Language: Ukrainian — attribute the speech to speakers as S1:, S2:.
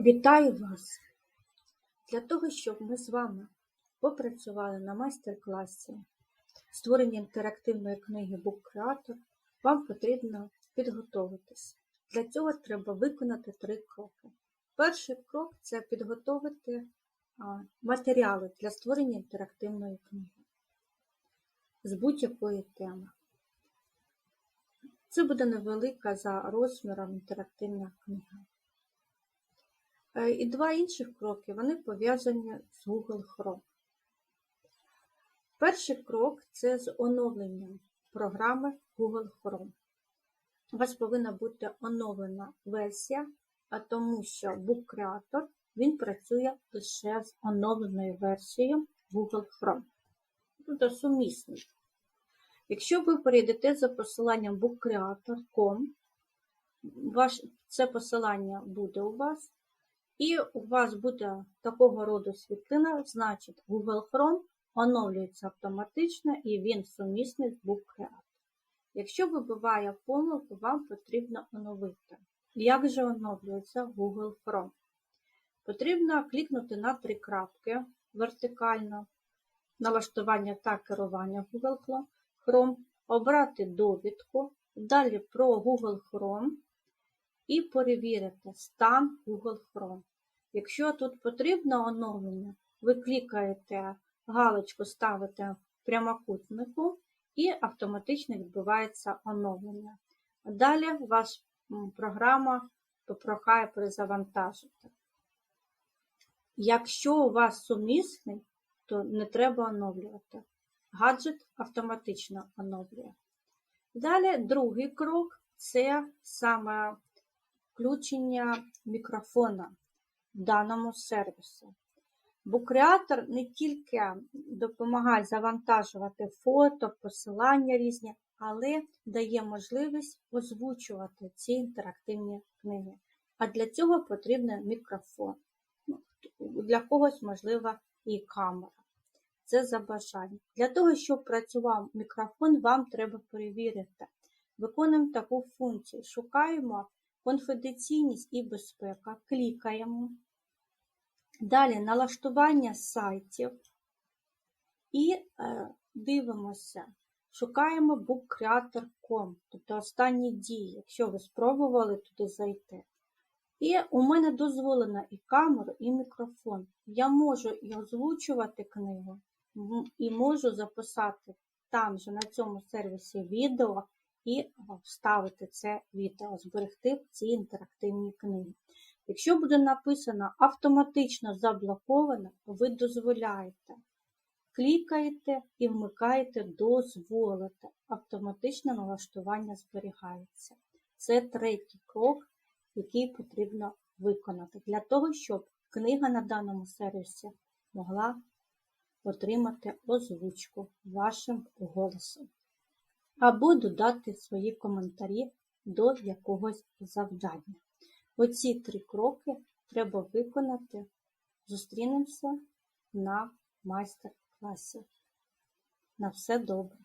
S1: Вітаю вас! Для того, щоб ми з вами попрацювали на майстер-класі створення інтерактивної книги Book Creator, вам потрібно підготуватись. Для цього треба виконати три кроки. Перший крок це підготувати матеріали для створення інтерактивної книги з будь-якої теми. Це буде невелика за розміром інтерактивна книга. Е, І два інших кроки вони пов'язані з Google Chrome. Перший крок це з оновленням програми Google Chrome. У вас повинна бути оновлена версія, а тому що Book Creator він працює лише з оновленою версією Google Chrome. Тобто сумісний. Якщо ви перейдете за посиланням bookcreator.com, це посилання буде у вас, і у вас буде такого роду світлина, значить Google Chrome оновлюється автоматично і він сумісний з BookCreator. Якщо вибиває помилку, вам потрібно оновити. Як же оновлюється Google Chrome? Потрібно клікнути на три крапки вертикально, налаштування та керування Google Chrome, обрати довідку, далі про Google Chrome і перевірити стан Google Chrome. Якщо тут потрібно оновлення, ви клікаєте галочку ставите в прямокутнику і автоматично відбувається оновлення. Далі ваша програма попрохає перезавантажити. Якщо у вас сумісний, то не треба оновлювати. Гаджет автоматично оновлює. Далі другий крок це саме включення мікрофона в даному сервісі. Букреатор не тільки допомагає завантажувати фото, посилання різні, але дає можливість озвучувати ці інтерактивні книги. А для цього потрібен мікрофон. Ну, для когось, можливо, і камера. Це за бажання. Для того, щоб працював мікрофон, вам треба перевірити. Виконуємо таку функцію. Шукаємо конфіденційність і безпека, клікаємо. Далі налаштування сайтів і е, дивимося, шукаємо bookcreator.com, тобто останні дії, якщо ви спробували туди зайти. І у мене дозволена і камера, і мікрофон. Я можу і озвучувати книгу, і можу записати там же на цьому сервісі відео і вставити це відео, зберегти в цій інтерактивній книгі. Якщо буде написано автоматично заблоковано, ви дозволяєте. Клікаєте і вмикаєте дозволити. Автоматичне налаштування зберігається. Це третій крок, який потрібно виконати для того, щоб книга на даному сервісі могла отримати озвучку вашим голосом. Або додати свої коментарі до якогось завдання. Оці три кроки треба виконати. Зустрінемося на майстер-класі. На все добре!